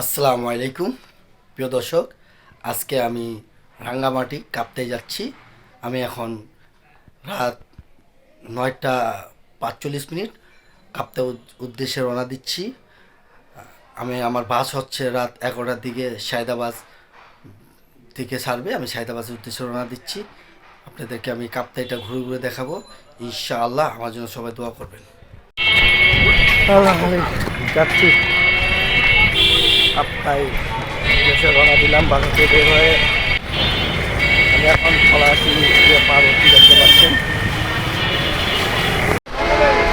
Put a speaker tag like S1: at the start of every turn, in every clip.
S1: আসসালামু আলাইকুম, প্রিয় দর্শক। আজকে আমি রাঙ্গামাটি কাঁপতে যাচ্ছি। আমি এখন রাত নয়টা পাঁচচল্লিশ মিনিট কাঁপতে উদ্দেশ্যে রওনা দিচ্ছি। আমি, আমার বাস হচ্ছে রাত এগারোটার দিকে সায়দাবাদ দিকে ছাড়বে। আমি সায়দাবাদের উদ্দেশ্যে রওনা দিচ্ছি। আপনাদেরকে আমি কাপ্তাইটা ঘুরে ঘুরে দেখাবো। ইনশাআল্লাহ আমার জন্য সবাই দোয়া করবেন। যাচ্ছি। কাপ্তাই দেশে রওনা দিলাম বাসাতে বের হয়ে আমি এখন দিয়ে পার হচ্ছি দেখতে পাচ্ছেন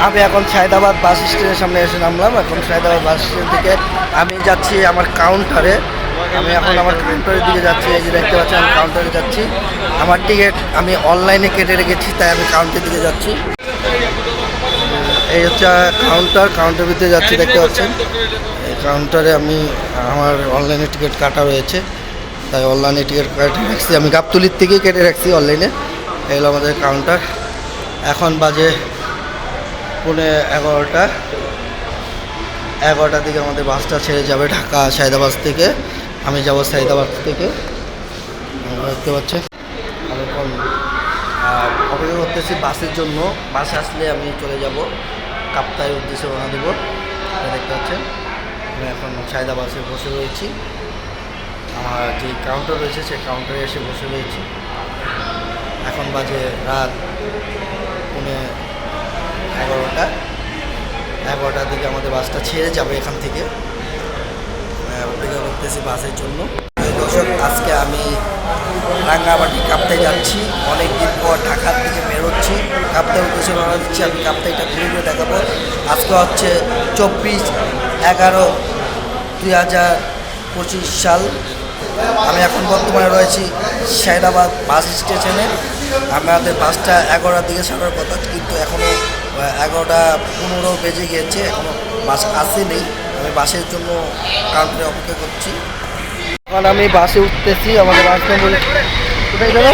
S1: আমি এখন সায়দাবাদ বাস স্ট্যান্ডের সামনে এসে নামলাম। এখন সায়দাবাদ বাস স্ট্যান্ড থেকে আমি যাচ্ছি আমার কাউন্টারে। আমি এখন আমার কাউন্টারের দিকে যাচ্ছি, এই যে দেখতে পাচ্ছি আমি কাউন্টারে যাচ্ছি। আমার টিকিট আমি অনলাইনে কেটে রেখেছি, তাই আমি কাউন্টারের দিকে যাচ্ছি। এই হচ্ছে কাউন্টার কাউন্টার ভিতরে যাচ্ছি, দেখতে পাচ্ছেন। এই কাউন্টারে আমি, আমার অনলাইনে টিকিট কাটা রয়েছে তাই অনলাইনে টিকিট কেটে রাখছি। আমি গাবতুলির থেকেই কেটে রাখছি অনলাইনে এই আমাদের কাউন্টার এখন বাজে পৌনে এগারোটা। এগারোটার দিকে আমাদের বাসটা ছেড়ে যাবে ঢাকা সায়দাবাদ থেকে। আমি যাব সায়দাবাদ থেকে। দেখতে পাচ্ছেন। অপেক্ষা করতেছি বাসের জন্য। বাস আসলে আমি চলে যাব। কাপ্তায় উদ্দেশ্যে রওনা দেবো। দেখতে পাচ্ছেন, আমি এখন সায়দা বাসে বসে রয়েছি। আমার যে কাউন্টার রয়েছে, সেই কাউন্টারে এসে বসে রয়েছি। এখন বাজে রাত পৌনে এগারোটা। এগারোটার দিকে আমাদের বাসটা ছেড়ে যাবে এখান থেকে। অপেক্ষা করতেছি বাসের জন্য। দর্শক, আজকে আমি রাঙ্গামাটি কাঁপতে যাচ্ছি। অনেক দিন পর ঢাকার দিকে বেরোচ্ছি। কাঁপতে উদ্দেশ্যে রওনা দিচ্ছি। আমি কাপ্তাইটা ঘুরে ঘুরে দেখাবো। আজকে হচ্ছে চব্বিশ এগারো দুই হাজার পঁচিশ সাল। আমি এখন বর্তমানে রয়েছি সাইদাবাদ বাস স্টেশনে। আমাদের বাসটা এগারোটার দিকে ছাড়ার কথা, কিন্তু এখনও এগারোটা পনেরো বেজে গিয়েছে। এখনও বাস আসেনি। আমি বাসের জন্য কাউন্টারে অপেক্ষা করছি। এখন আমি বাসে উঠতেছি, আমাদের বাস কোথায় যাবে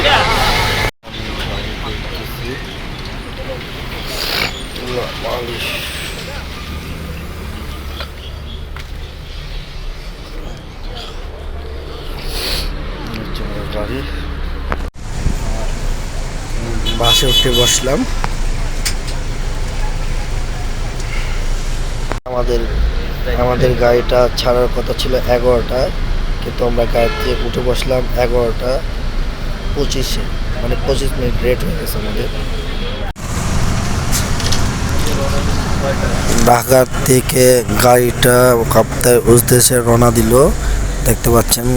S1: বাসে উঠে বসলাম। আমাদের আমাদের গাড়িটা ছাড়ার কথা ছিল এগারোটায়। কিন্তু আমরা গাড়িতে উঠে বসলাম এগারোটা পঁচিশে। মানে পঁচিশ মিনিট লেট হয়ে গেছে আমাদের। ঢাকা থেকে গাড়িটা কাপ্তায় উদ্দেশ্যে রওনা দিল। দেখতে পাচ্ছেন,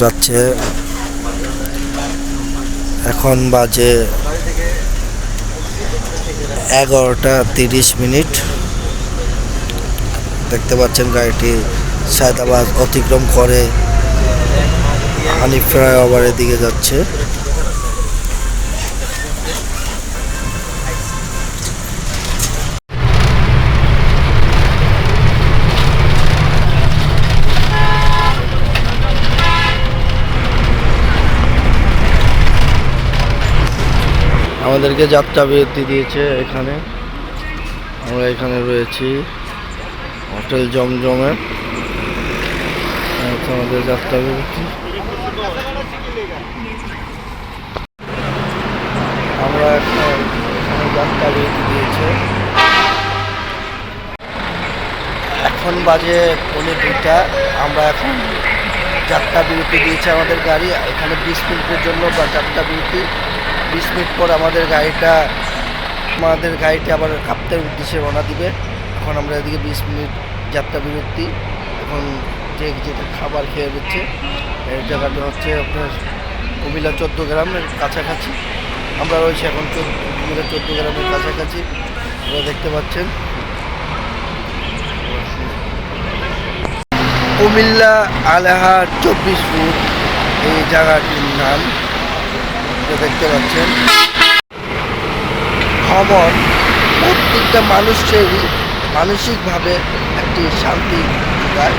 S1: যাচ্ছে। এখন বাজে এগারোটা তিরিশ মিনিট। দেখতে পাচ্ছেন গাড়িটি সায়দাবাদ অতিক্রম করে হানি ফ্লাইওভারের দিকে যাচ্ছে। আমাদেরকে যাত্রা বিরতি দিয়েছে এখানে। আমরা এখানে রয়েছি। হোটেল জমজমে। হচ্ছে আমাদের যাত্রা বিরতি আমরা এখন যাত্রা বিরতি দিয়েছে। এখন বাজে পৌনে দুইটা। আমরা এখন যাত্রা বিরতি দিয়েছে আমাদের গাড়ি। এখানে বিশ মিনিটের জন্য বা যাত্রা বিরতি। বিশ মিনিট পর আমাদের গাড়িটা আমাদের গাড়িটা আবার কাপ্তের উদ্দেশ্যে রওনা দিবে। এখন আমরা এদিকে বিশ মিনিট যাত্রা বিরতি। এখন যে যেটা খাবার খেয়ে দিচ্ছে এই জায়গাটা হচ্ছে আপনার কুমিল্লা চোদ্দ গ্রামের কাছাকাছি। আমরা রয়েছি এখন কুমিল্লা চোদ্দ গ্রামের কাছাকাছি। আপনারা দেখতে পাচ্ছেন। কুমিল্লা আলাহার চব্বিশ ফুট, এই জায়গাটির নাম। দেখতে পাচ্ছেন। ভ্রমণ প্রত্যেকটা মানুষেরই মানসিকভাবে একটি শান্তি দেয়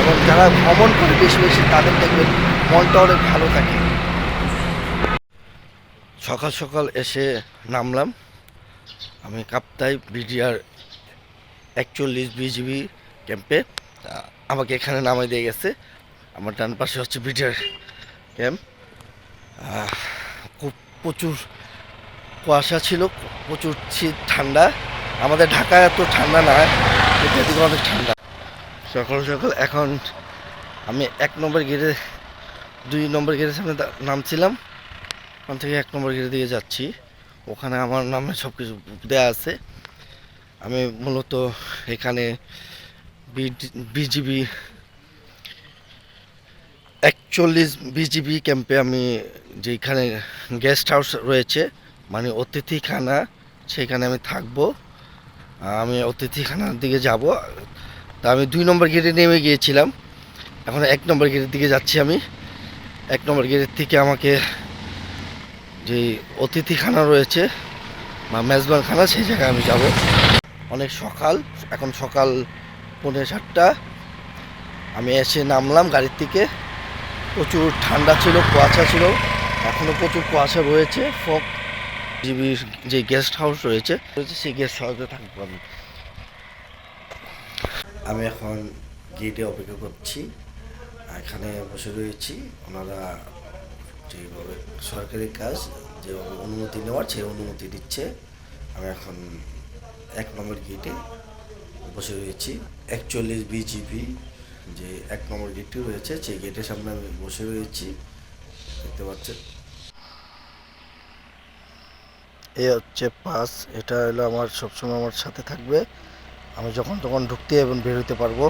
S1: এবং যারা ভ্রমণ করে বেশি বেশি তাদের দেখবেন মনটা অনেক ভালো থাকে। সকাল সকাল এসে নামলাম। আমি কাপ্তাই বিডিআর একচল্লিশ বিজিবি ক্যাম্পে আমাকে এখানে নামাই দিয়ে গেছে। আমার ডান পাশে হচ্ছে বিটার ক্যাম্প। খুব প্রচুর কুয়াশা ছিল, প্রচুর শীত, ঠান্ডা। আমাদের ঢাকায় এত ঠান্ডা না কিন্তু এদিকে অনেক ঠান্ডা। সকাল সকাল, এখন আমি এক নম্বর গেটে, দুই নম্বর গেটের সামনে নামছিলাম। ওখান থেকে এক নম্বর গেটের দিকে যাচ্ছি। ওখানে আমার নামে সব কিছু দেওয়া আছে। আমি মূলত এখানে বিজিবি, একচল্লিশ বিজিবি ক্যাম্পে আমি যেখানে গেস্ট হাউস রয়েছে মানে অতিথিখানা, সেখানে আমি থাকব। আমি অতিথিখানার দিকে যাব। তা আমি দুই নম্বর গেটে নেমে গিয়েছিলাম। এখন এক নম্বর গেটের দিকে যাচ্ছি আমি। এক নম্বর গেটের থেকে আমাকে যে অতিথিখানা রয়েছে বা মেজবানখানা, সেই জায়গায় আমি যাব। অনেক সকাল, এখন সকাল পনেরো সাতটা। আমি এসে নামলাম গাড়ির থেকে প্রচুর ঠান্ডা ছিল, কুয়াশা ছিল। এখনও প্রচুর কুয়াশা রয়েছে, ফক জিবির যে গেস্ট হাউস রয়েছে রয়েছে সেই গেস্ট হাউসে থাকব আমি। আমি এখন গেটে অপেক্ষা করছি এখানে বসে রয়েছি। ওনারা যেভাবে সরকারি কাজ, যেভাবে অনুমতি নেওয়ার, সেই অনুমতি দিচ্ছে। আমি এখন এক নম্বর গেটে বসে রয়েছি। একচল্লিশ বিজিবি যে এক নম্বর গেটটি রয়েছে, সেই গেটের সামনে আমি বসে রয়েছি। দেখতে পাচ্ছেন? এ হচ্ছে পাস, এটা হলো আমার সবসময় আমার সাথে থাকবে। আমি যখন তখন ঢুকতে এবং বেরোতে পারব।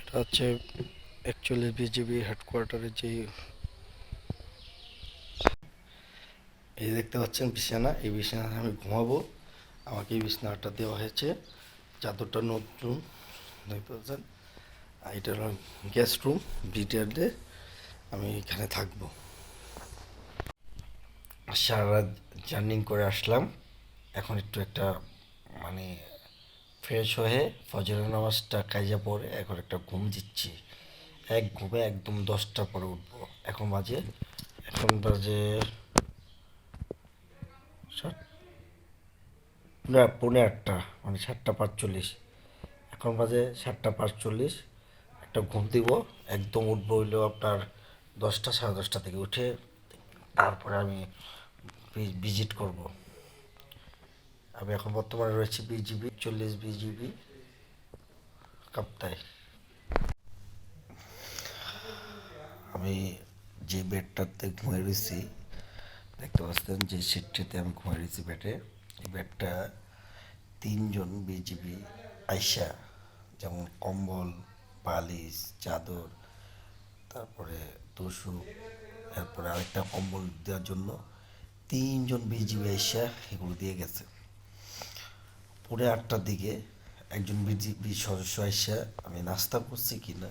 S1: এটা হচ্ছে অ্যাকচুয়ালি বিজিবি হেডকোয়ার্টারের যে এই দেখতে পাচ্ছেন বিছানা। এই বিছানায় আমি ঘুমাবো। আমাকে এই বিছানাটা দেওয়া হয়েছে। চাদরটা নতুন, দেখতে পাচ্ছেন? এটা হলো গেস্ট রুম বিটিআরডে আমি এখানে থাকব। সারা রাত জার্নিং করে আসলাম। এখন একটু একটা মানে ফ্রেশ হয়ে ফজরের নামাজটা কাজে পরে এখন একটা ঘুম দিচ্ছি। এক ঘুমে একদম দশটা পরে উঠবো। এখন বাজে এখন বাজে না, পৌনে আটটা মানে সাতটা পাঁচচল্লিশ। এখন বাজে সাতটা পাঁচচল্লিশ, একটা ঘুম দিব, একদম উঠবো হইল আপনার দশটা, সাড়ে দশটা থেকে উঠে, তারপরে আমি ভিজিট করব। আমি এখন বর্তমানে রয়েছি বিজিবি, চল্লিশ বিজিবি কাপ্তায় আমি যে বেডটাতে ঘুমিয়ে রয়েছি, দেখতে পাচ্ছেন যে সিটটিতে আমি ঘুমিয়ে রয়েছি বেডে। এই বেডটা তিনজন বিজিবি আইসা, যেমন কম্বল, বালিশ, চাদর, তারপরে তুষু তারপরে আরেকটা কম্বল দেওয়ার জন্য তিনজন বিজিবি আইসা এগুলো দিয়ে গেছে। পরে আটটার দিকে একজন বিজিবি সদস্য আইসা, আমি নাস্তা করছি কিনা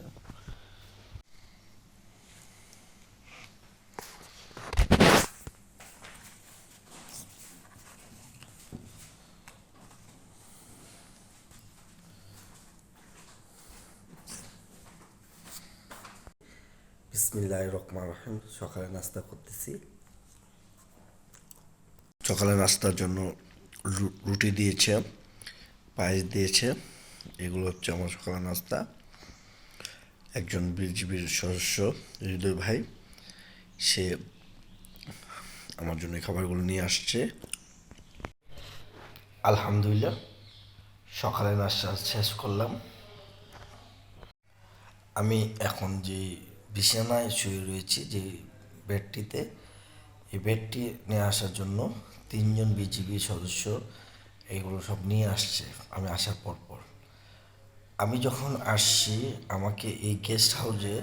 S1: বিসমিল্লাহ রহমান রহিম, সকালে নাস্তা করতেছি। সকালে নাস্তার জন্য রুটি দিয়েছে, পায়েস দিয়েছে। এগুলো হচ্ছে আমার সকালে নাস্তা। একজন বিজিবির সদস্য, হৃদয় ভাই, সে আমার জন্য এই খাবারগুলো নিয়ে আসছে। আলহামদুলিল্লাহ, সকালে নাস্তা শেষ করলাম। আমি এখন যে বিছানায় শুয়ে রয়েছি, যে বেডটিতে এই বেডটি নিয়ে আসার জন্য তিনজন বিজিবি সদস্য এগুলো সব নিয়ে আসছে, আমি আসার পর পর। আমি যখন আসছি, আমাকে এই গেস্ট হাউসে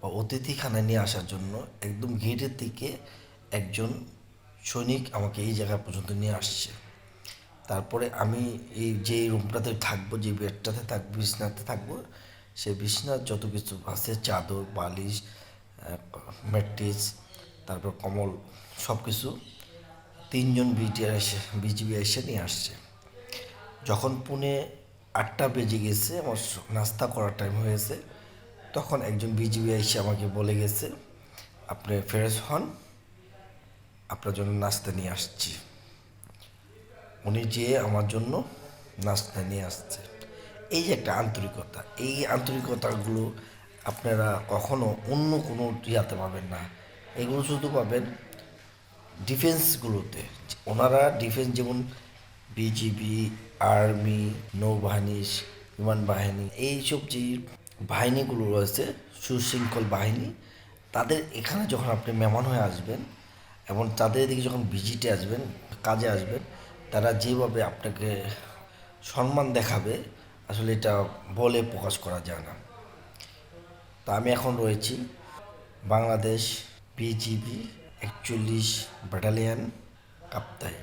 S1: বা অতিথিখানায় নিয়ে আসার জন্য একদম গেটের দিকে একজন সৈনিক আমাকে এই জায়গা পর্যন্ত নিয়ে আসছে। তারপরে আমি এই যে রুমটাতে থাকব, যে বেডটাতে থাকব, বিছনাতে থাকব সেই বিছনার যত কিছু আছে, চাদর, বালিশ ম্যাট্রিস, তারপর কমল সব কিছু তিনজন বিটিআর এসে বিজিবি এসে নিয়ে আসছে। যখন পুনে আটটা বেজে গেছে, আমার নাস্তা করার টাইম হয়েছে, তখন একজন বিজিবি এসে আমাকে বলে গেছে, আপনি ফ্রেশ হন, আপনার জন্য নাস্তা নিয়ে আসছি। উনি যেয়ে আমার জন্য নাস্তা নিয়ে আসছে। এই যে একটা আন্তরিকতা, এই আন্তরিকতাগুলো আপনারা কখনো অন্য কোনো ইয়াতে পাবেন না। এগুলো শুধু পাবেন ডিফেন্সগুলোতে, ওনারা ডিফেন্স যেমন বিজিবি, আর্মি, নৌবাহিনী, বিমান বাহিনী, এইসব যে বাহিনীগুলো রয়েছে, সুশৃঙ্খল বাহিনী, তাদের এখানে যখন আপনি মেহমান হয়ে আসবেন এবং তাদের এদিকে যখন ভিজিটে আসবেন, কাজে আসবেন, তারা যেভাবে আপনাকে সম্মান দেখাবে, আসলে এটা বলে প্রকাশ করা যায় না। তা আমি এখন রয়েছি বাংলাদেশ বিজিবি একচল্লিশ ব্যাটালিয়ান কাপ্তাই।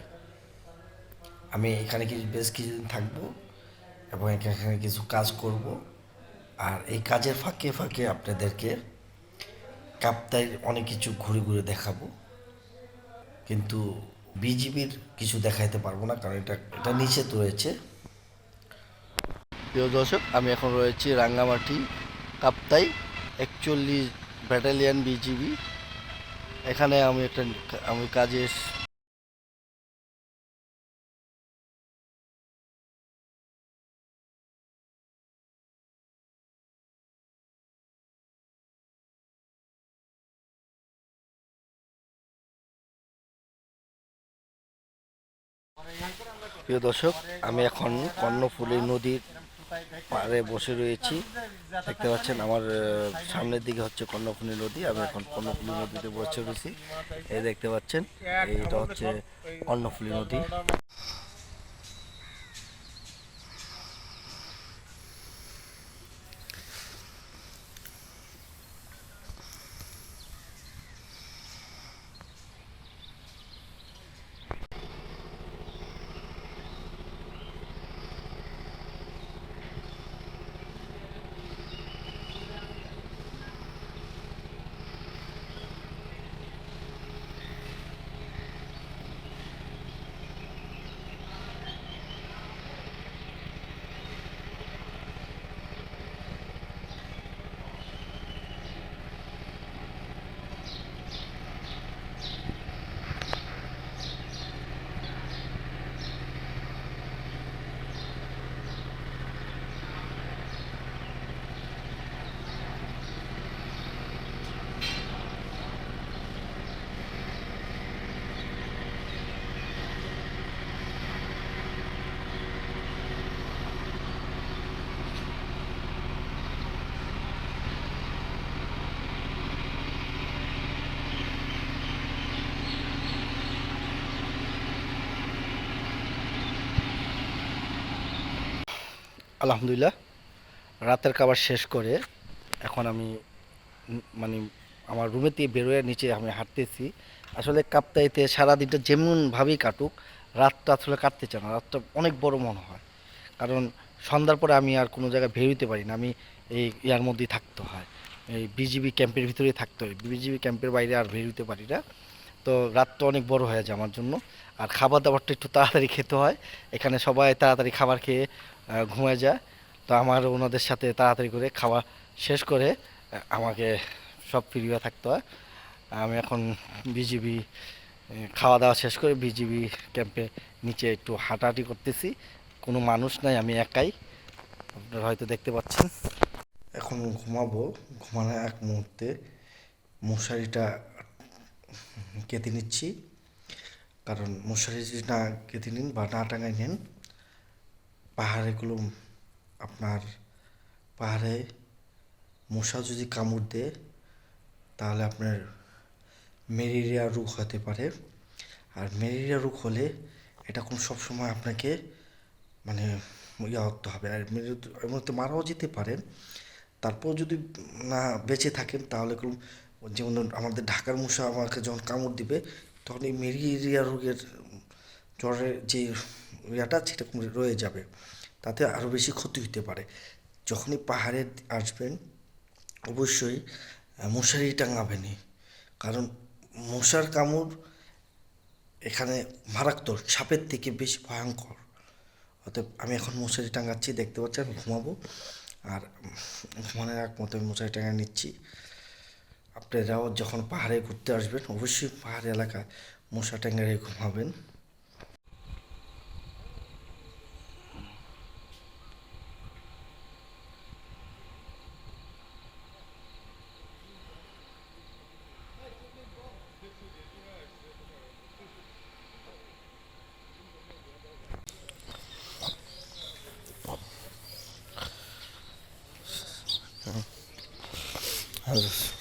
S1: আমি এখানে কিছু, বেশ কিছুদিন থাকব এবং এখানে কিছু কাজ করব। আর এই কাজের ফাঁকে ফাঁকে আপনাদেরকে কাপ্তাইয়ের অনেক কিছু ঘুরে ঘুরে দেখাবো। কিন্তু বিজিবির কিছু দেখাইতে পারব না, কারণ এটা এটা নিষেধ রয়েছে।
S2: প্রিয় দর্শক, আমি এখন রয়েছি রাঙ্গামাটি কাপ্তাই একচল্লিশ ব্যাটালিয়ান বিজিবি। এখানে আমি একটা আমি কাজে প্রিয় দর্শক আমি এখন কর্ণফুলী নদীর পাড়ে বসে রয়েছি। দেখতে পাচ্ছেন আমার সামনের দিকে হচ্ছে কর্ণফুলী নদী, আমি এখন কর্ণফুলি নদীতে বসে রয়েছি। এই দেখতে পাচ্ছেন, এইটা হচ্ছে কর্ণফুলি নদী। আলহামদুলিল্লাহ। রাতের খাবার শেষ করে এখন আমি মানে আমার রুমে থেকে বেরোয়, নিচে আমি হাঁটতেছি। আসলে কাপ্তাইতে সারাদিনটা যেমনভাবেই কাটুক, রাতটা আসলে কাটতে চায় না। রাতটা অনেক বড় মনে হয় কারণ সন্ধ্যার পরে আমি আর কোনো জায়গায় বেরোতে পারি না। আমি এই ইয়ার মধ্যেই থাকতে হয়। এই বিজিবি ক্যাম্পের ভিতরেই থাকতে হয়। বিজিবি ক্যাম্পের বাইরে আর বেরোতে পারি না। তো রাতটা অনেক বড় হয়ে যায় আমার জন্য। আর খাবার দাবারটা একটু তাড়াতাড়ি খেতে হয়। এখানে সবাই তাড়াতাড়ি খাবার খেয়ে ঘুমিয়ে যায়। তো আমার ওনাদের সাথে তাড়াতাড়ি করে খাওয়া শেষ করে আমাকে সব ফিরিয়ে থাকতে হয়। আমি এখন বিজিবি খাওয়া দাওয়া শেষ করে বিজিবি ক্যাম্পে নিচে একটু হাঁটাহাঁটি করতেছি। কোনো মানুষ নাই, আমি একাই। আপনারা হয়তো দেখতে পাচ্ছেন।
S1: এখন ঘুমাবো। ঘুমানোর এক মুহূর্তে মশারিটা কেটে নিচ্ছি। কারণ মশারি যদি না কেটে নিন বা না টাঙাই নেন। পাহাড়েগুলো আপনার পাহাড়ে মশা যদি কামড় দেয়, তাহলে আপনার ম্যালেরিয়া রোগ হতে পারে। আর ম্যালেরিয়া রোগ হলে এটা কোন সবসময় আপনাকে মানে ইয়া হতে হবে। আর এর মধ্যে মারাও যেতে পারেন তারপর যদি না বেঁচে থাকেন, তাহলে কোনো যেমন আমাদের ঢাকার মশা আমাকে যখন কামড় দিবে, তখন এই ম্যালেরিয়া রোগের জ্বরের যে ইয়াটা সেটা রয়ে যাবে। তাতে আরও বেশি ক্ষতি হতে পারে। যখনই পাহাড়ে আসবেন, অবশ্যই মশারি টাঙাবেনই কারণ মশার কামড় এখানে মারাত্মক, সাপের থেকে বেশি ভয়ঙ্কর। অতএব আমি এখন মশারি টাঙাচ্ছি, দেখতে পাচ্ছি আমি ঘুমাবো। আর ঘুমানোর এক মতো আমি মশারি টাঙা নিচ্ছি। আপনারাও যখন পাহাড়ে ঘুরতে আসবেন, অবশ্যই পাহাড় এলাকায় মশা টাঙারে ঘুমাবেন।
S3: I Alles.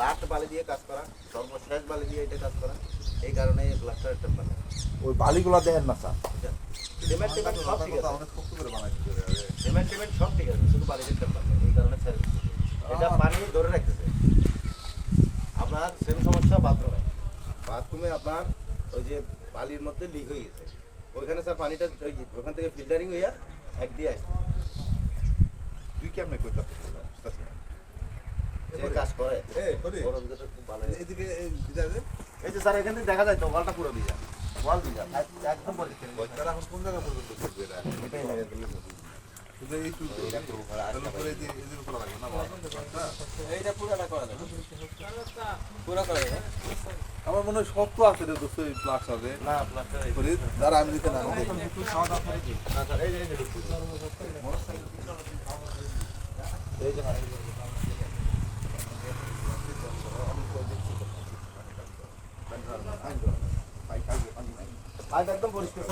S3: লাস্ট বালি দিয়ে কাজ করা সর্বশেষ বালি দিয়ে এটা কাজ করা এই কারণে এই প্লাস্টারটা
S4: ওই বালিগুলা দেন না স্যার।
S3: সিমেন্ট টিমেন্ট সব ঠিক আছে।
S4: অনেক শক্ত করে বানাইতে
S3: সিমেন্ট টিমেন্ট সব ঠিক আছে শুধু বালি দিতে পারবে এই কারণে স্যার এটা পানি ধরে রাখতেছে। আপনার সেম সমস্যা বাথরুমে। বাথরুমে আপনার ওই যে বালির মধ্যে লিক হয়ে গেছে। ওইখানে স্যার পানিটা ওই যে ওখান থেকে ফিল্টারিং হইয়া এক দিয়ে আসছে
S4: তুই কেমনে কইতা
S3: যে কাজ করে।
S4: এদিকে এই
S3: এই যে স্যার এখান থেকে দেখা যায় তো ওয়ালটা পুরো ভিজা। ওয়াল ভিজা এক- একদম
S4: তারা এখন কোন জায়গা পর্যন্ত করবে এটা
S5: এইটা পুরোটা করা যাবে। পুরো করা যাবে।
S4: আমার মনে হয় শক্ত আছে রে দোস্ত এই প্লাস হবে
S3: না প্লাস্টার
S4: করি দাঁড়া আমি দিতে না আমি দেখি।
S3: না স্যার এই যে এই যে এই যে যে পাইপ একদম পরিষ্কার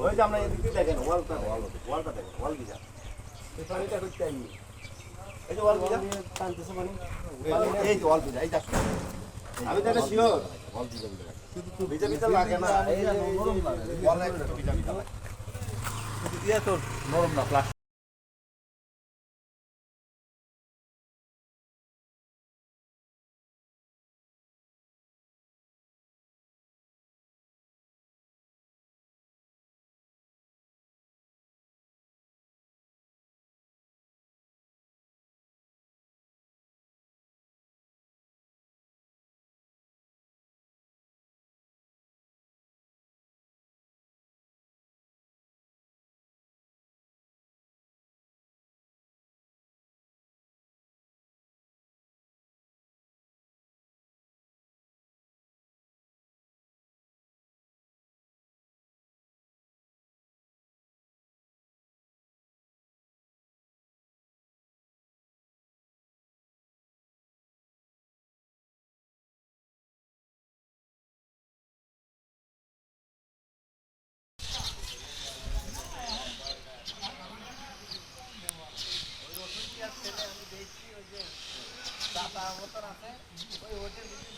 S3: ওই যে আমরা এদিকে দেখেন ওয়ালটা ওয়াল ওয়ালটা দেখেন ওয়াল গিজা এই পানিটা হচ্ছে আমি তো এটা শিওর ভিজা ভিজা লাগে না। নরম লাগে। ওয়ালে ভিজা ভিজা লাগে
S4: কিন্তু ইয়ে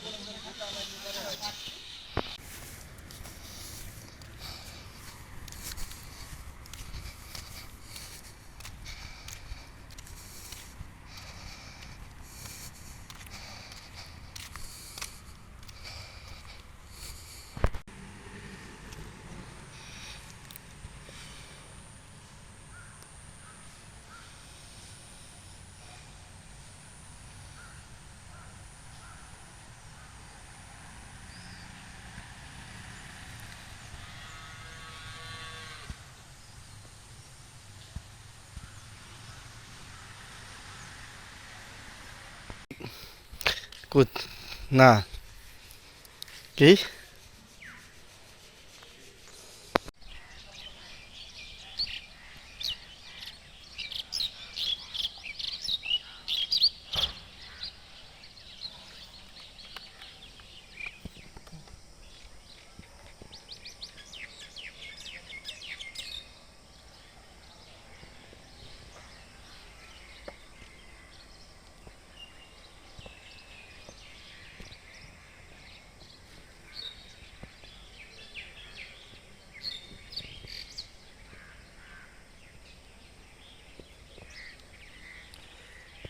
S4: তো নরম না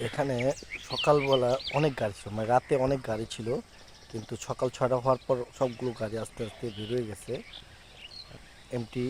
S6: এখানে সকালবেলা অনেক গাড়ি ছিল মানে রাতে অনেক গাড়ি ছিল, কিন্তু সকাল ছটা হওয়ার পর সবগুলো গাড়ি আস্তে আস্তে বেরোয় গেছে। এমটি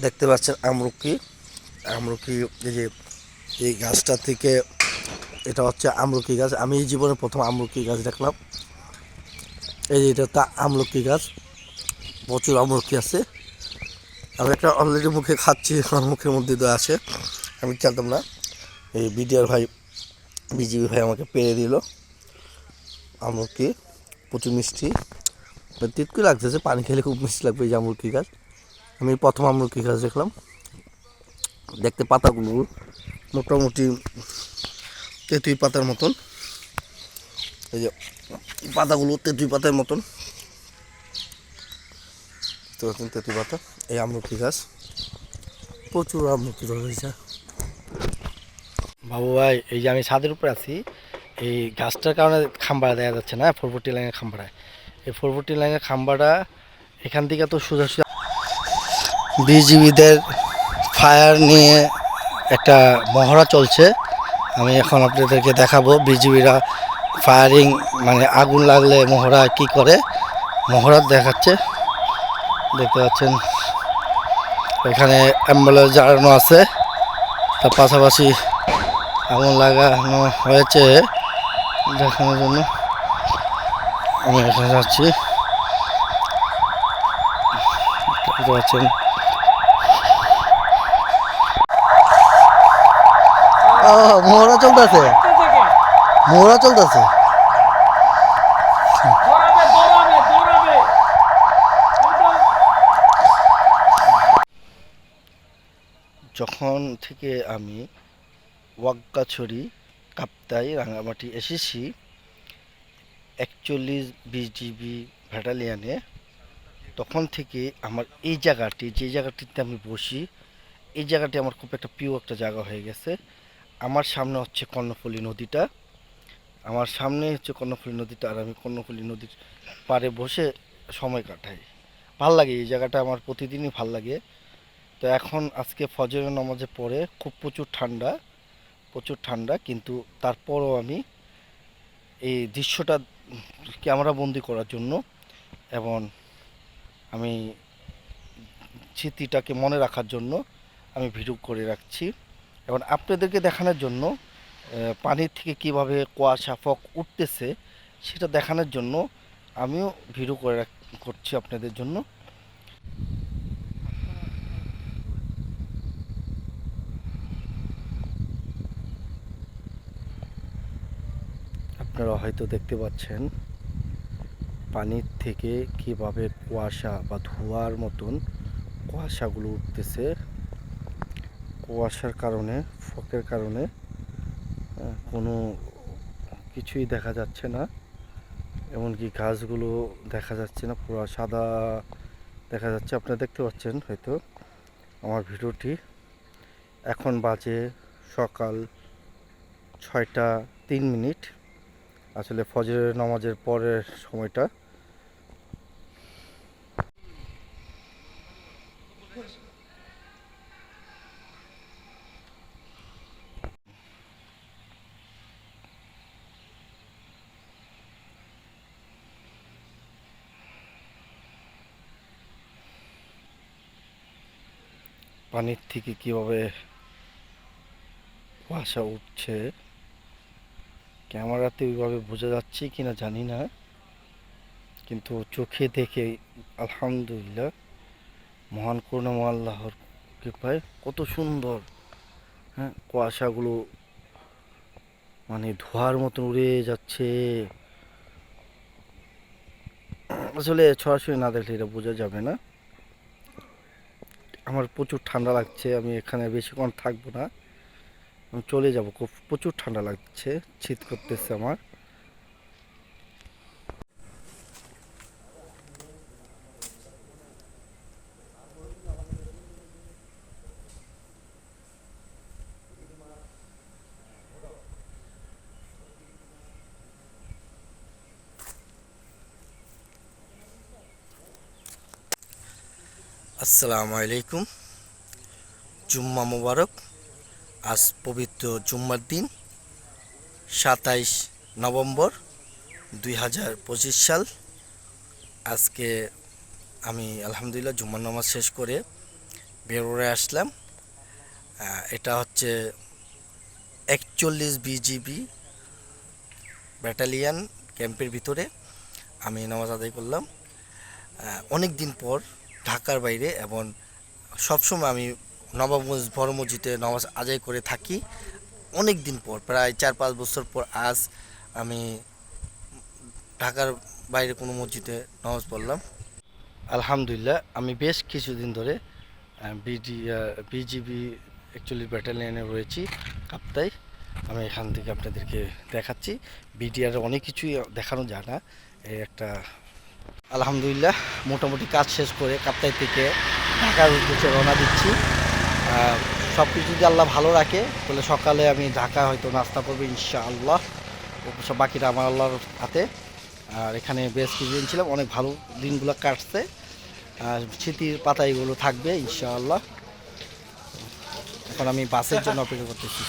S1: দেখতে পাচ্ছেন আমরুকি। আমরুকি, এই যে, এই গাছটা থেকে এটা হচ্ছে আমলকি গাছ। আমি এই জীবনে প্রথম আমলকি গাছ দেখলাম। এই যে, এটা তা আমলকি গাছ। প্রচুর আমলকি আছে। আমি একটা অলরেডি মুখে খাচ্ছি, আমার মুখের মধ্যে তো আছে। আমি জানতাম না। এই বিডিআর ভাই, বিজিবি ভাই আমাকে পেরে দিল আমলকি প্রচুর মিষ্টি। তিতকুই লাগতেছে পানি খেলে খুব মিষ্টি লাগবে এই আমলকি গাছ। আমি প্রথম আমলকি গাছ দেখলাম। দেখতে পাতাগুলো মোটামুটি তেঁতুই পাতার মতন। এই যে পাতাগুলো তেঁতুই পাতার মতন। তেঁতুই পাতা, এই আমলকি গাছ। প্রচুর আমলকি রয়েছে বাবু ভাই, এই যে আমি ছাদের উপরে আছি, এই গাছটার কারণে খাম্বাড়া দেখা যাচ্ছে না ফোর লাইনের খাম্বাড়ায়। এই ফোর লাইনের খাম্বাটা এখান থেকে তো সোজা সোজা বিজিবিদের ফায়ার নিয়ে একটা মহড়া চলছে। আমি এখন আপনাদেরকে দেখাবো বিজিবিরা ফায়ারিং মানে আগুন লাগলে মহড়া কি করে। মহড়া দেখাচ্ছে। দেখতে পাচ্ছেন, এখানে অ্যাম্বুলেন্স জ্বালানো আছে। তার পাশাপাশি আগুন লাগানো হয়েছে দেখানোর জন্য। আমি এখানে যাচ্ছি। দেখতে পাচ্ছেন ও চলতেছে? মোহরা চলতেছে? যখন থেকে আমি ওয়াগ্গাছড়ি কাপ্তাই রাঙামাটি এসেছি, একচল্লিশ বিজিবি ব্যাটালিয়ানে, তখন থেকে আমার এই জায়গাটি, যে জায়গাটিতে আমি বসি, এই জায়গাটি আমার খুব একটা প্রিয় একটা জায়গা হয়ে গেছে। আমার সামনে হচ্ছে কর্ণফুলী নদীটা। আমার সামনে হচ্ছে কর্ণফুলী নদীটা আর আমি কর্ণফুলী নদীর পাড়ে বসে সময় কাটাই। ভালো লাগে, এই জায়গাটা আমার প্রতিদিনই ভালো লাগে। তো এখন আজকে ফজরের নামাজে পরে খুব প্রচুর ঠান্ডা প্রচুর ঠান্ডা, কিন্তু তারপরও আমি এই দৃশ্যটা ক্যামেরা বন্দি করার জন্য এবং আমি স্মৃতিটাকে মনে রাখার জন্য আমি ভিডিও করে রাখছি। এবং আপনাদেরকে দেখানোর জন্য পানির থেকে কীভাবে কুয়াশা, ফক উঠতেছে সেটা দেখানোর জন্য আমিও ভিডিও করে করছি আপনাদের জন্য। আপনারা হয়তো দেখতে পাচ্ছেন, পানির থেকে কীভাবে কুয়াশা বা ধোঁয়ার মতন কুয়াশাগুলো উঠতেছে। কুয়াশার কারণে ফকের কারণে কোনো কিছুই দেখা যাচ্ছে না। এমনকি গাছগুলো দেখা যাচ্ছে না, পুরো সাদা দেখা যাচ্ছে। আপনারা দেখতে পাচ্ছেন হয়তো আমার ভিডিওটি। এখন বাজে সকাল ছয়টা তিন মিনিট। আসলে ফজরের নামাজের পরের সময়টা। পানির থেকে কীভাবে কুয়াশা উঠছে? ক্যামেরাতে ওইভাবে বোঝা যাচ্ছে কি না জানি না। কিন্তু চোখে দেখে আলহামদুলিল্লাহ, মহান করুণাময় আল্লাহর কৃপায় কত সুন্দর হ্যাঁ কুয়াশাগুলো মানে ধোঁয়ার মতন উড়ে যাচ্ছে। আসলে সরাসরি না দেখলে এটা বোঝা যাবে না। আমার প্রচুর ঠান্ডা লাগছে, আমি এখানে বেশিক্ষণ থাকব না। আমি চলে যাব, খুব প্রচুর ঠান্ডা লাগছে, শীত করতেছে আমার। আসসালামু আলাইকুম। জুম্মা মোবারক। আজ পবিত্র জুম্মার দিন, সাতাইশ নভেম্বর দুই হাজার পঁচিশ সাল। আজকে আমি আলহামদুলিল্লাহ জুম্মার নামাজ শেষ করে বেরোরে আসলাম। এটা হচ্ছে একচল্লিশ বিজিবি ব্যাটালিয়ান ক্যাম্পের ভিতরে আমি নামাজ আদায় করলাম। অনেক দিন পর ঢাকার বাইরে এবং সবসময় আমি নবাবগঞ্জ বড় মসজিদে নামাজ আদায় করে থাকি। অনেক দিন পর, প্রায় চার পাঁচ বছর পর আজ আমি ঢাকার বাইরে কোনো মসজিদে নামাজ পড়লাম। আলহামদুলিল্লাহ, আমি বেশ কিছুদিন ধরে বিডি বিজিবি অ্যাকচুয়ালি ব্যাটালিয়নে রয়েছি। কাপ্তাই আমি এখান থেকে আপনাদেরকে দেখাচ্ছি। বিডিআর অনেক কিছুই দেখানো যায় না। একটা আলহামদুলিল্লাহ, মোটামুটি কাজ শেষ করে কাপ্তাই থেকে ঢাকার উদ্দেশ্যে রওনা দিচ্ছি। সব কিছু যদি আল্লাহ ভালো রাখে, তাহলে সকালে আমি ঢাকা হয়তো নাস্তা করব ইনশাআল্লাহ। সব বাকিটা আমার আল্লাহর হাতে। আর এখানে বেশ কিছুদিন ছিলাম, অনেক ভালো দিনগুলো কাটছে। আর স্মৃতির পাতা এগুলো থাকবে ইনশাআল্লাহ। এখন আমি বাসের জন্য অপেক্ষা করতেছি।